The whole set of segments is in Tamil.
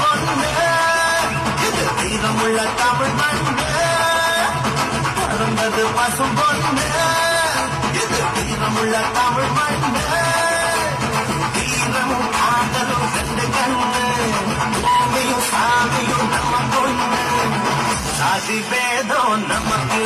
மண்ணு இது தீரமுள்ள தமிழ் மண்ணு பறந்தது பசும் பொண்ணு. இது தீரமுள்ள தமிழ் மண்ணு தீரமும் காதலும் கண்டு நமக்கு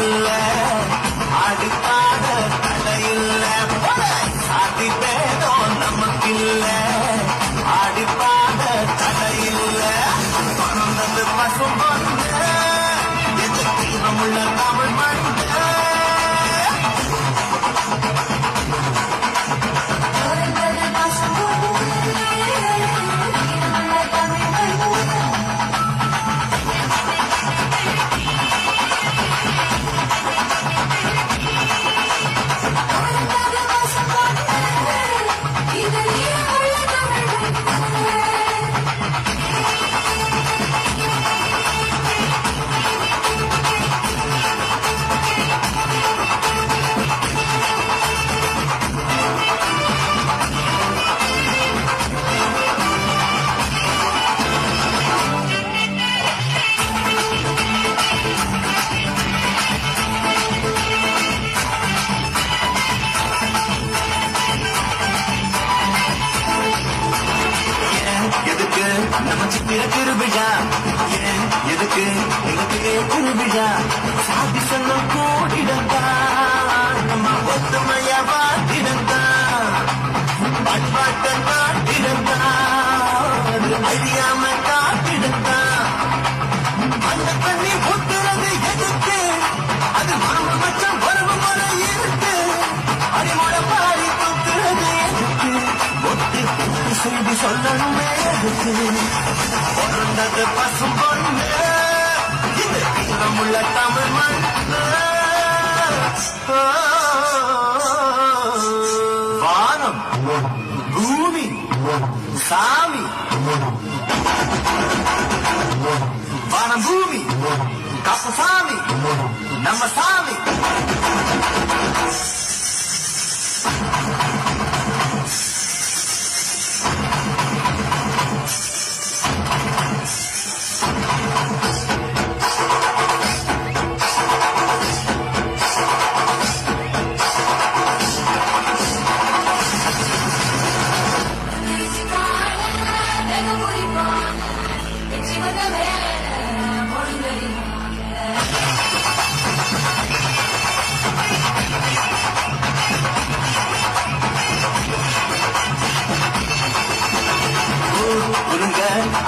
நம்ம சித்திர திருவிழா ஏன் எதுக்கு எங்களுக்கு திருவிழா சாதி சொன்னம் கூடிடந்தா நம்ம ஒத்துமையா வாட்டிடந்தா பண்பாட்ட காட்டிடந்தா அது அழியாம காட்டிடந்தா செய்தி சொல்லணுமே எதுக்கு பசும் பொண்ணு இது வீரமுள்ள தமிழ் மண் வானம் பூமி சாமி. வானம் பூமி.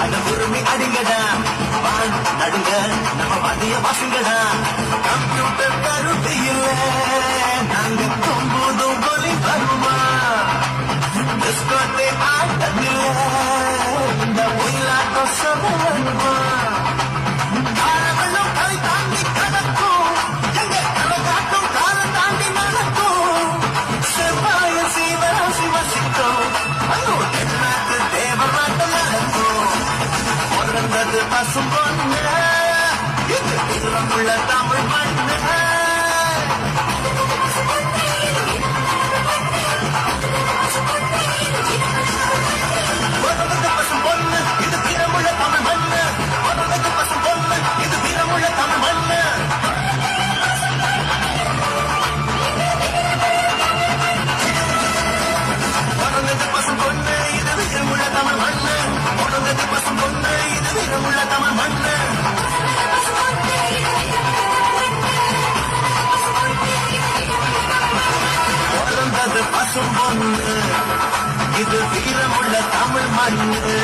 அட உரிமை அடிங்கடா. வான் நடுங்க நம்ம மதிய வாசுங்கடா. பிறந்தது பசும் பொண்ணு இது வீரமுள்ள தமிழ் பாசும் பொண்ணு இது வீரமுள்ள தமிழ் மண்ணு.